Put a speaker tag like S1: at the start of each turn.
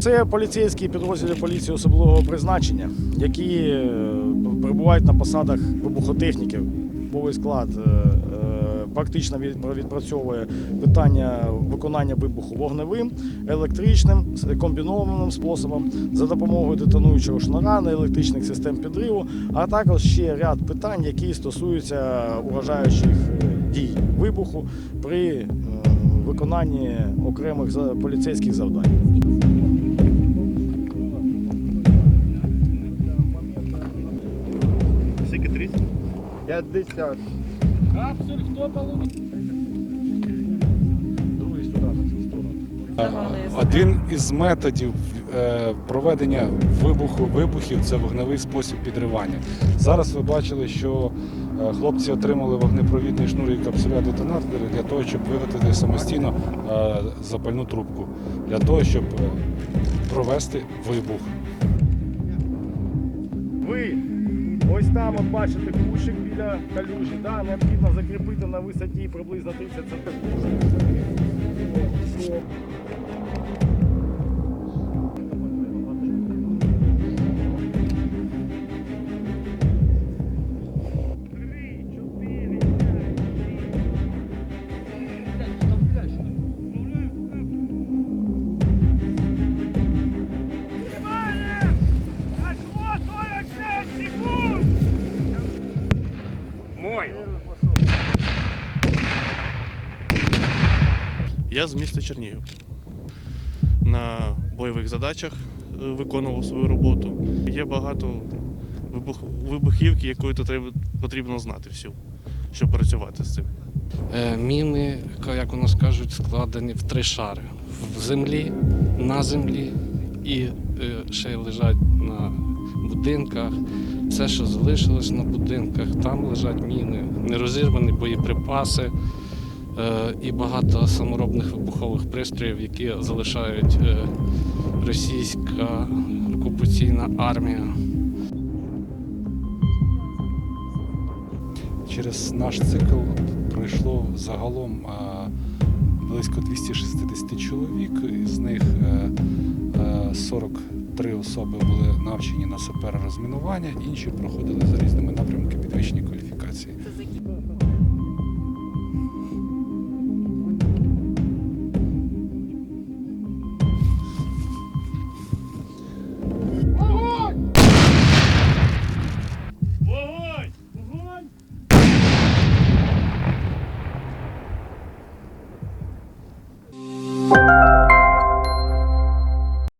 S1: Це поліцейські підрозділи поліції особливого призначення, які е, перебувають на посадах вибухотехніків. Бовий склад е, е, практично відпрацьовує питання виконання вибуху вогневим, електричним, комбінованим способом за допомогою детонуючого шнура, неелектричних систем підриву, а також ще ряд питань, які стосуються уражаючих дій вибуху при виконанні окремих поліцейських завдань.
S2: 50.
S1: Капсуль хто получить? Другий сюди, на цю сторону.
S3: Один із методів е, проведення вибуху вибухів це вогневий спосіб підривання. Зараз ви бачили, що е, хлопці отримали вогнепровідний шнур і капсуля детонатори для того, щоб виготовити самостійно е, запальну трубку, для того, щоб провести вибух.
S1: Ви ось там от бачите кущик біля калюжі, да, необхідно закріпити на висоті приблизно 30 сантиметрів.
S4: Я з міста Чернігів. На бойових задачах е, виконував свою роботу. Є багато вибух... вибухівки, якої то треба потрібно знати всю, щоб працювати з цим.
S5: Е, Міни, як у нас кажуть, складені в три шари: в землі, на землі і ще лежать на будинках. Все, що залишилось на будинках, там лежать міни, нерозірвані боєприпаси е, і багато саморобних вибухових пристроїв, які залишають е, російська окупаційна армія.
S3: Через наш цикл пройшло загалом е, близько 260 чоловік, з них е, е, 43 особи були навчені на сапера розмінування, інші проходили за різними напрямками підвищення кваліфікації.